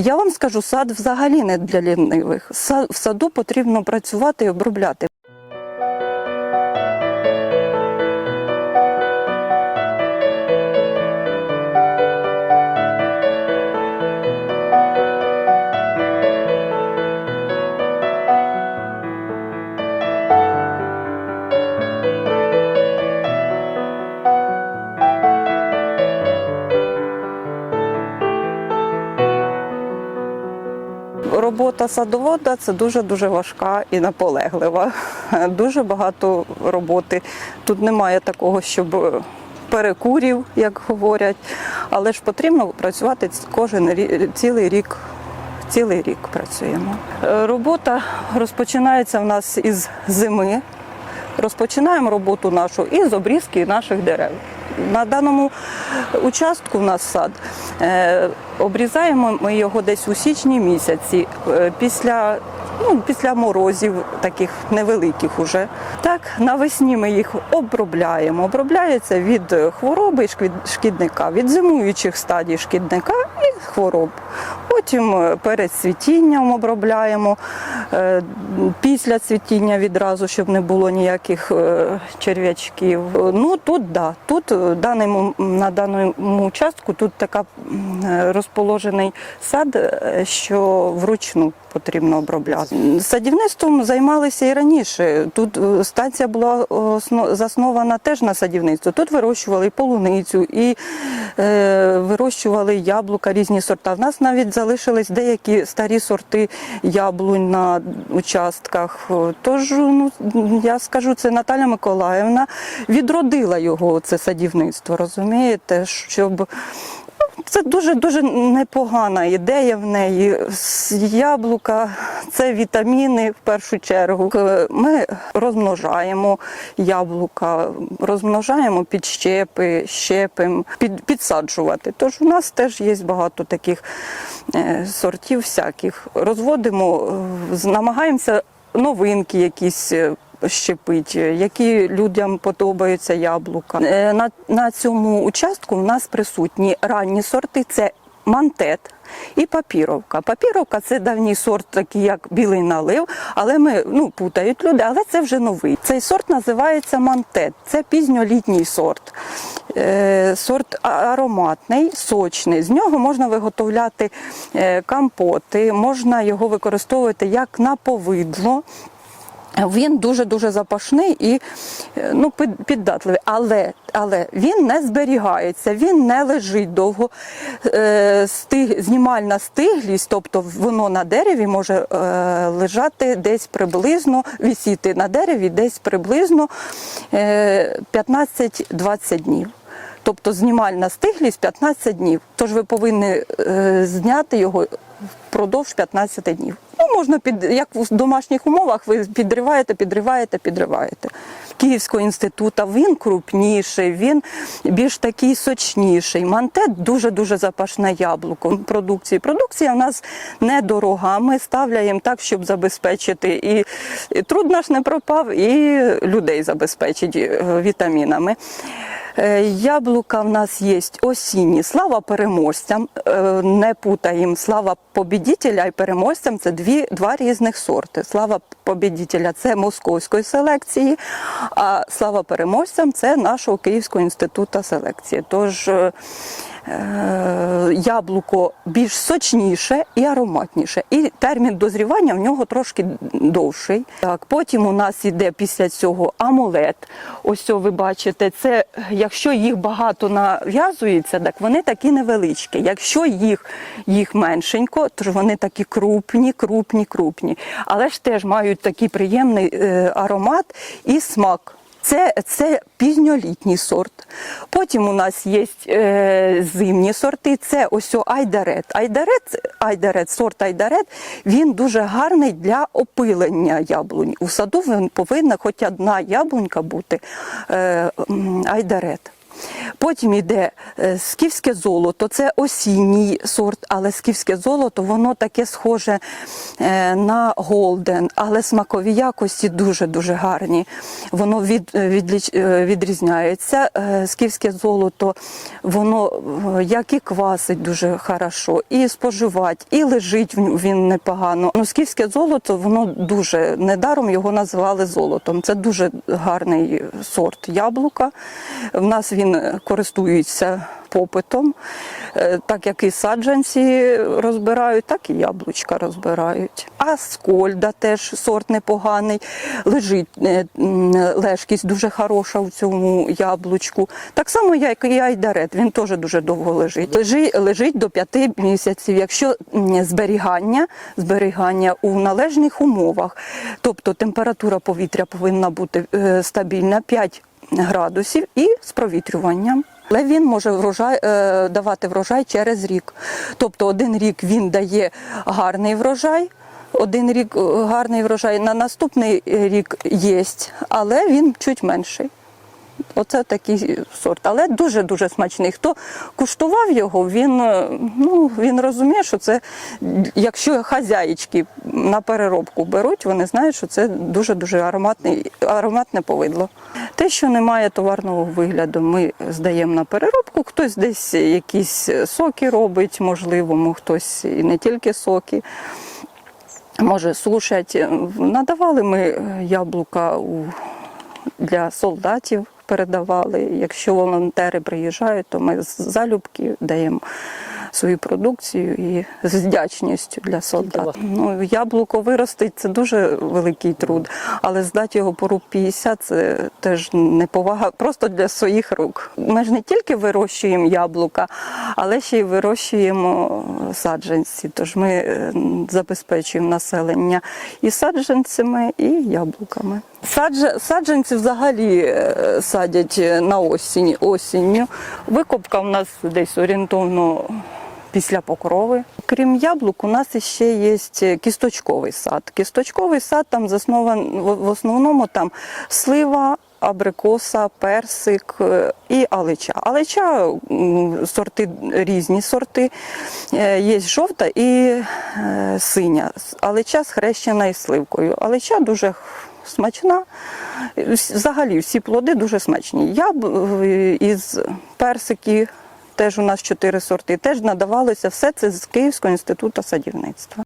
Я вам скажу, сад взагалі не для лінивих. В саду потрібно працювати і обробляти. Робота садовода це дуже дуже важка і наполеглива. Дуже багато роботи. Тут немає такого, щоб е, перекурів, як говорять, але ж потрібно працювати кожен рі- цілий рік. Цілий рік працюємо. Е, Робота розпочинається в нас із зими. Розпочинаємо роботу нашу із обрізки наших дерев. На даному участку в нас сад. Е, обрізаємо ми його десь у січні місяці, е, після, ну, після морозів, таких невеликих уже. Так, навесні ми їх обробляємо. Обробляється від хвороби шкідника, від зимуючих стадій шкідника і хвороб. Потім е, перед цвітінням обробляємо, е, після цвітіння відразу, щоб не було ніяких е, черв'ячків. Ну тут да, тут на даному участку тут така розположений сад, що вручну потрібно обробляти. Садівництвом займалися і раніше. Тут станція була заснована теж на садівництво. Тут вирощували і полуницю, і вирощували яблука, різні сорта. В нас навіть залишились деякі старі сорти яблунь на участках. Тож, ну я скажу, це Наталя Миколаївна відродила його, це садівництво, розумієте, щоб. Це дуже дуже непогана ідея в неї. Яблука це вітаміни в першу чергу. Ми розмножаємо яблука, розмножаємо підщепи, щепимо, під, підсаджувати. Тож у нас теж є багато таких е, сортів всяких. Розводимо, е, намагаємося новинки якісь. Е, Щепить, які людям подобаються яблука. Е, На, на цьому участку в нас присутні ранні сорти це мантет і папіровка. Папіровка це давній сорт, такий як білий налив, але ми ну, путають люди, але це вже новий. Цей сорт називається мантет. Це пізньолітній сорт. Е, Сорт ароматний, сочний. З нього можна виготовляти е, компоти, можна його використовувати як на повидло. Він дуже дуже запашний і е, ну, піддатливий, але, але він не зберігається, він не лежить довго. Е, стиг, знімальна стиглість, тобто воно на дереві може е, лежати десь приблизно, висіти на дереві десь приблизно е, 15-20 днів. Тобто знімальна стиглість 15 днів. Тож ви повинні е, зняти його впродовж 15 днів. Можна під як в домашніх умовах, ви підриваєте, підриваєте, підриваєте. Київського інституту він крупніший, він більш такий сочніший. Мантет дуже дуже запашне яблуко продукції. Продукція в нас недорога. Ми ставляємо так, щоб забезпечити і, і труд наш не пропав, і людей забезпечити е, вітамінами. Е, Яблука в нас є осінні. Слава переможцям. Е, Не путаємо. Слава побідітеля і переможцям це дві, два різних сорти. Слава побідітеля це московської селекції, а слава переможцям це нашого Київського інституту селекції. Тож е, яблуко більш сочніше і ароматніше. І термін дозрівання в нього трошки довший. Так, потім у нас іде після цього амулет. Ось ви бачите, це якщо їх багато нав'язується, так вони такі невеличкі. Якщо їх, їх меншенько, то вони такі крупні, крупні, крупні. Але ж теж мають такий приємний е, аромат і смак. Це, це пізньолітній сорт. Потім у нас є е, зимні сорти. Це ось айдарет. Айдарет, айдарет, сорт айдарет, він дуже гарний для опилення яблунь. У саду повинна хоч одна яблунька бути е, айдарет. Потім йде е, скіфське золото, це осінній сорт, але скіфське золото воно таке схоже е, на голден, але смакові якості дуже-дуже гарні. Воно від, е, е, відрізняється. Скіфське золото, воно як і квасить дуже хорошо, і споживать, і лежить він непогано. Ну, скіфське золото, воно дуже недаром його називали золотом. Це дуже гарний сорт яблука. В нас він користується попитом, Е, так як і саджанці розбирають, так і яблучка розбирають. А скольда теж сорт непоганий. Лежить е, лежкість дуже хороша в цьому яблучку. Так само, як і айдарет, він теж дуже довго лежить. Лежить, лежить до 5 місяців. Якщо зберігання, зберігання у належних умовах, тобто температура повітря повинна бути е, стабільна 5 градусів і з провітрюванням. Але він може врожай, е, давати врожай через рік. Тобто один рік він дає гарний врожай, один рік е, гарний врожай, на наступний рік є, але він чуть менший. Оце такий сорт, але дуже-дуже смачний. Хто куштував його, він, е, ну, він розуміє, що це, якщо хазяїчки на переробку беруть, вони знають, що це дуже-дуже ароматний, ароматне повидло. Те, що немає товарного вигляду, ми здаємо на переробку. Хтось десь якісь соки робить, можливо, хтось і не тільки соки. Може, сушать. Надавали ми яблука у, для солдатів, передавали. Якщо волонтери приїжджають, то ми з залюбки даємо свою продукцію і з вдячністю для солдат. Ну, яблуко виростить це дуже великий труд, але здати його по руб 50 це теж неповага просто для своїх рук. Ми ж не тільки вирощуємо яблука, але ще й вирощуємо саджанці. Тож ми е, забезпечуємо населення і саджанцями, і яблуками. Садж- Саджанці взагалі е, садять на осінь, осінню. Викопка в нас десь орієнтовно після покрови. Крім яблук, у нас ще є кісточковий сад. Кісточковий сад там заснований в основному там слива. Абрикоса, персик е, і алича. Алича сорти різні сорти. Е, Є жовта і е, синя. Алича схрещена із сливкою. Алича дуже смачна. Взагалі всі плоди дуже смачні. Я б, е, із персики, теж у нас чотири сорти, теж надавалося все це з Київського інституту садівництва.